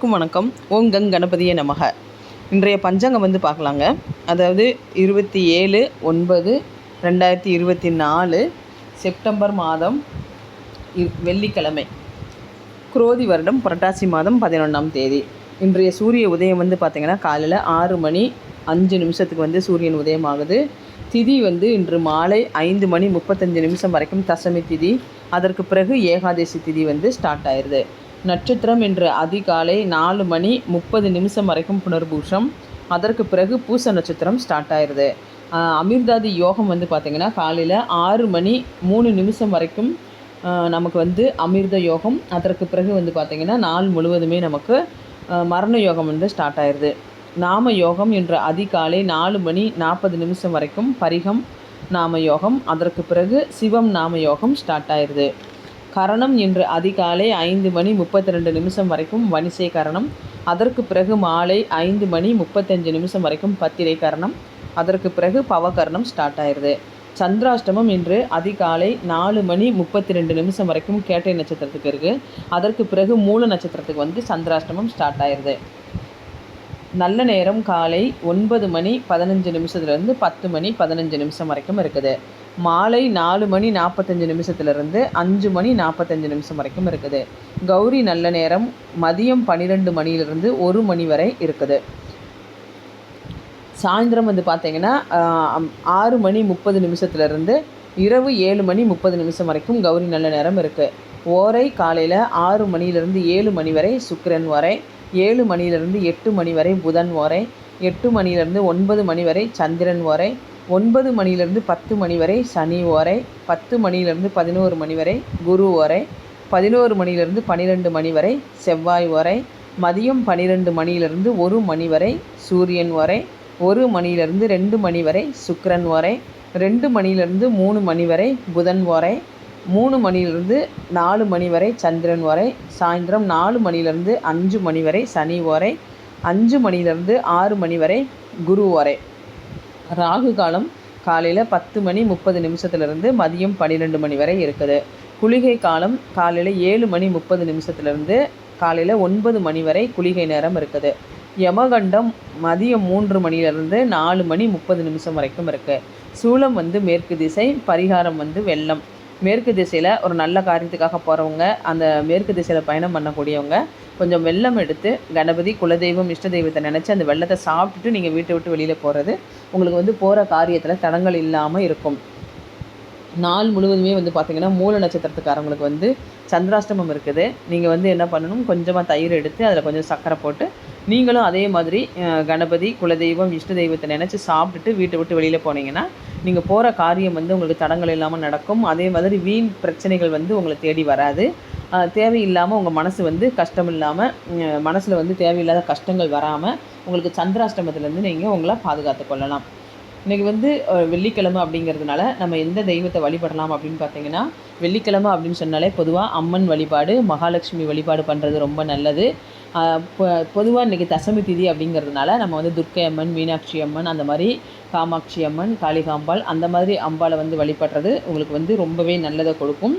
அனைவருக்கும் வணக்கம். ஓம் கங் கணபதியே நமக. இன்றைய பஞ்சாங்கம் வந்து பார்க்கலாங்க. அதாவது இருபத்தி ஏழு ஒன்பது ரெண்டாயிரத்தி இருபத்தி நாலு செப்டம்பர் மாதம் வெள்ளிக்கிழமை. குரோதி வருடம் புரட்டாசி மாதம் பதினொன்றாம் தேதி. இன்றைய சூரிய உதயம் வந்து பார்த்திங்கன்னா காலையில் ஆறு மணி அஞ்சு நிமிஷத்துக்கு வந்து சூரியன் உதயம் ஆகுது. திதி வந்து இன்று மாலை ஐந்து மணி முப்பத்தஞ்சு நிமிஷம் வரைக்கும் தசமி திதி. அதற்கு பிறகு ஏகாதசி திதி வந்து ஸ்டார்ட் ஆயிடுது நட்சத்திரம் இன்று அதிகாலை நாலு மணி முப்பது நிமிஷம் வரைக்கும் புனர்பூஷம் அதற்கு பிறகு பூச நட்சத்திரம் ஸ்டார்ட் ஆயிடுது. அமிர்தாதி யோகம் வந்து பார்த்திங்கன்னா காலையில் ஆறு மணி மூணு நிமிஷம் வரைக்கும் நமக்கு வந்து அமிர்த யோகம். அதற்கு பிறகு வந்து பார்த்திங்கன்னா நாள் முழுவதுமே நமக்கு மரண யோகம் வந்து ஸ்டார்ட் ஆயிடுது. நாம யோகம் இன்று அதிகாலை நாலு மணி நாற்பது நிமிஷம் வரைக்கும் பரிகம் நாம யோகம். அதற்கு பிறகு சிவம் நாம யோகம் ஸ்டார்ட் ஆயிடுது. கரணம் இன்று அதிகாலை ஐந்து மணி முப்பத்தி ரெண்டு நிமிஷம் வரைக்கும் வனிசை கரணம். அதற்கு பிறகு மாலை ஐந்து மணி முப்பத்தஞ்சு நிமிஷம் வரைக்கும் பத்திரை கரணம். அதற்கு பிறகு பவகரணம் ஸ்டார்ட் ஆயிடுது. சந்திராஷ்டமம் இன்று அதிகாலை நாலு மணி முப்பத்தி ரெண்டு நிமிஷம் வரைக்கும் கேட்டை நட்சத்திரத்துக்கு இருக்குது அதற்கு பிறகு மூல நட்சத்திரத்துக்கு வந்து சந்திராஷ்டமம் ஸ்டார்ட் ஆயிடுது. நல்ல நேரம் காலை ஒன்பது மணி பதினஞ்சு நிமிஷத்துலேருந்து பத்து மணி பதினஞ்சு நிமிஷம் வரைக்கும் இருக்குது. மாலை நாலு மணி நாற்பத்தஞ்சு நிமிஷத்துலேருந்து அஞ்சு மணி நாற்பத்தஞ்சு நிமிஷம் வரைக்கும் இருக்குது. கௌரி நல்ல நேரம் மதியம் பன்னிரெண்டு மணியிலிருந்து ஒரு மணி வரை இருக்குது. சாயந்தரம் வந்து பார்த்தீங்கன்னா ஆறு மணி முப்பது நிமிஷத்துலேருந்து இரவு ஏழு மணி முப்பது நிமிஷம் வரைக்கும் கௌரி நல்ல நேரம் இருக்குது ஓரை காலையில் ஆறு மணியிலிருந்து ஏழு மணி வரை சுக்கிரன் வரை ஏழு மணியிலிருந்து எட்டு மணி வரை புதன் வரை எட்டு மணியிலிருந்து ஒன்பது மணி வரை சந்திரன் வரை ஒன்பது மணிலேருந்து பத்து மணி வரை சனி ஓரை பத்து மணிலேருந்து பதினோரு மணி வரை குரு ஓரை பதினோரு மணியிலிருந்து பன்னிரெண்டு மணி வரை செவ்வாய் ஓரை மதியம் பன்னிரெண்டு மணியிலிருந்து ஒரு மணி வரை சூரியன் வரை ஒரு மணியிலிருந்து ரெண்டு மணி வரை சுக்கரன் வரை ரெண்டு மணியிலிருந்து மூணு மணி வரை புதன் வரை மூணு மணியிலிருந்து நாலு மணி வரை சந்திரன் வரை சாயந்தரம் நாலு மணியிலிருந்து அஞ்சு மணி வரை சனி வரை அஞ்சு மணியிலிருந்து ஆறு மணி வரை குரு வரை ராகு காலம் காலையில் பத்து மணி முப்பது நிமிஷத்துலேருந்து மதியம் பன்னிரெண்டு மணி வரை இருக்குது. குளிகை காலம் காலையில் ஏழு மணி முப்பது நிமிஷத்துலேருந்து காலையில் ஒன்பது மணி வரை குளிகை நேரம் இருக்குது. யமகண்டம் மதியம் மூன்று மணிலிருந்து நாலு மணி முப்பது நிமிஷம் வரைக்கும் இருக்குது சூளம் வந்து மேற்கு திசை பரிகாரம் வந்து வெள்ளம். மேற்கு திசையில் ஒரு நல்ல காரியத்துக்காக போகிறவங்க அந்த மேற்கு திசையில் பயணம் பண்ணக்கூடியவங்க கொஞ்சம் வெள்ளம் எடுத்து கணபதி குலதெய்வம் இஷ்ட தெய்வத்தை நினச்சி அந்த வெள்ளத்தை சாப்பிட்டுட்டு நீங்கள் வீட்டை விட்டு வெளியில் போகிறது உங்களுக்கு வந்து போகிற காரியத்தில் தடங்கள் இல்லாமல் இருக்கும். நாள் முழுவதுமே வந்து பார்த்திங்கன்னா மூல நட்சத்திரத்துக்காரங்களுக்கு வந்து சந்திராஷ்டமம் இருக்குது. நீங்கள் வந்து என்ன பண்ணணும்? கொஞ்சமாக தயிர் எடுத்து அதில் கொஞ்சம் சர்க்கரை போட்டு நீங்களும் அதே மாதிரி கணபதி குலதெய்வம் இஷ்ட தெய்வத்தை நினச்சி சாப்பிட்டுட்டு வீட்டை விட்டு வெளியில் போனீங்கன்னா நீங்கள் போகிற காரியம் வந்து உங்களுக்கு தடங்கள் இல்லாமல் நடக்கும். அதே மாதிரி வீண் பிரச்சனைகள் வந்து உங்களை தேடி வராது. தேவையில்லாமல் உங்கள் மனசு வந்து கஷ்டம் இல்லாமல் மனசில் வந்து தேவையில்லாத கஷ்டங்கள் வராமல் உங்களுக்கு சந்திராஷ்டமத்துலேருந்து நீங்கள் உங்களை பாதுகாத்து கொள்ளலாம். இன்றைக்கி வந்து வெள்ளிக்கிழமை அப்படிங்கிறதுனால நம்ம எந்த தெய்வத்தை வழிபடலாம் அப்படின்னு பார்த்தீங்கன்னா வெள்ளிக்கிழமை அப்படின்னு சொன்னாலே பொதுவாக அம்மன் வழிபாடு மகாலட்சுமி வழிபாடு பண்ணுறது ரொம்ப நல்லது. பொதுவாக இன்றைக்கி தசமி திதி அப்படிங்கிறதுனால நம்ம வந்து துர்க்கை அம்மன் மீனாட்சி அம்மன் அந்த மாதிரி காமாட்சி அம்மன் காளிகாம்பாள் அந்த மாதிரி அம்பாளை வந்து வழிபடுறது உங்களுக்கு வந்து ரொம்பவே நல்லதை கொடுக்கும்.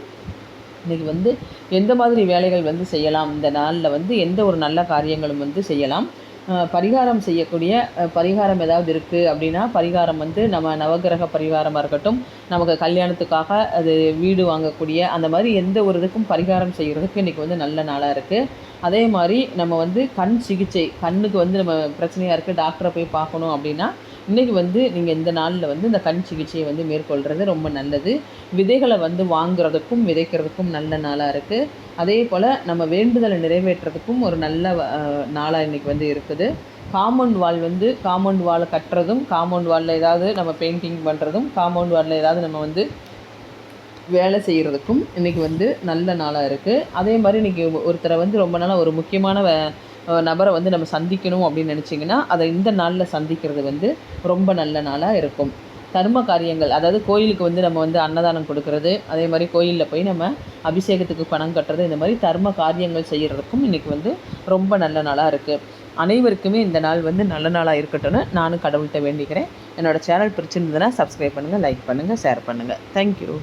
இன்றைக்கி வந்து எந்த மாதிரி வேலைகள் வந்து செய்யலாம் இந்த நாளில் வந்து எந்த ஒரு நல்ல காரியங்களும் வந்து செய்யலாம். பரிகாரம் செய்யக்கூடிய பரிகாரம் ஏதாவது இருக்குது அப்படின்னா பரிகாரம் வந்து நம்ம நவகிரக பரிகாரமாக இருக்கட்டும் நமக்கு கல்யாணத்துக்காக அது வீடு வாங்கக்கூடிய அந்த மாதிரி எந்த ஒரு இதுக்கும் பரிகாரம் செய்கிறதுக்கு இன்றைக்கி வந்து நல்ல நாளாக இருக்குது அதே மாதிரி நம்ம வந்து கண் சிகிச்சை கண்ணுக்கு வந்து நம்ம பிரச்சனையாக இருக்குது டாக்டரை போய் பார்க்கணும் அப்படின்னா இன்றைக்கி வந்து நீங்கள் இந்த நாளில் வந்து இந்த கண் சிகிச்சையை வந்து மேற்கொள்கிறது ரொம்ப நல்லது. விதைகளை வந்து வாங்குறதுக்கும் விதைக்கிறதுக்கும் நல்ல நாளாக இருக்குது அதே போல் நம்ம வேண்டுதலை நிறைவேற்றுறதுக்கும் ஒரு நல்ல நாளாக இன்றைக்கி வந்து இருக்குது. காம்பவுண்ட் வால் வந்து காம்பவுண்ட் வாலை கட்டுறதும் காம்பவுண்ட் வாலில் ஏதாவது நம்ம பெயிண்டிங் பண்ணுறதும் காம்பவுண்ட் வாலில் ஏதாவது நம்ம வந்து வேலை செய்கிறதுக்கும் இன்றைக்கி வந்து நல்ல நாளாக இருக்குது அதே மாதிரி இன்றைக்கி ஒருத்தரை வந்து ரொம்ப நாளாக ஒரு முக்கியமான வே- நபரை வந்து நம்ம சந்திக்கணும் அப்படின்னு நினச்சிங்கன்னா அதை இந்த நாளில் சந்திக்கிறது வந்து ரொம்ப நல்ல நாளாக இருக்கும். தர்ம காரியங்கள் அதாவது கோயிலுக்கு வந்து நம்ம வந்து அன்னதானம் கொடுக்கறது அதே மாதிரி கோயிலில் போய் நம்ம அபிஷேகத்துக்கு பணம் கட்டுறது இந்த மாதிரி தர்ம காரியங்கள் செய்கிறதுக்கும் இன்றைக்கி வந்து ரொம்ப நல்ல நாளாக இருக்குது அனைவருக்குமே இந்த நாள் வந்து நல்ல நாளாக இருக்கட்டும்னு நானும் கடவுள்கிட்ட வேண்டிக்கிறேன். என்னோடய சேனல் பிடிச்சிருந்ததுன்னா சப்ஸ்கிரைப் பண்ணுங்கள் லைக் பண்ணுங்கள் ஷேர் பண்ணுங்கள் தேங்க்யூ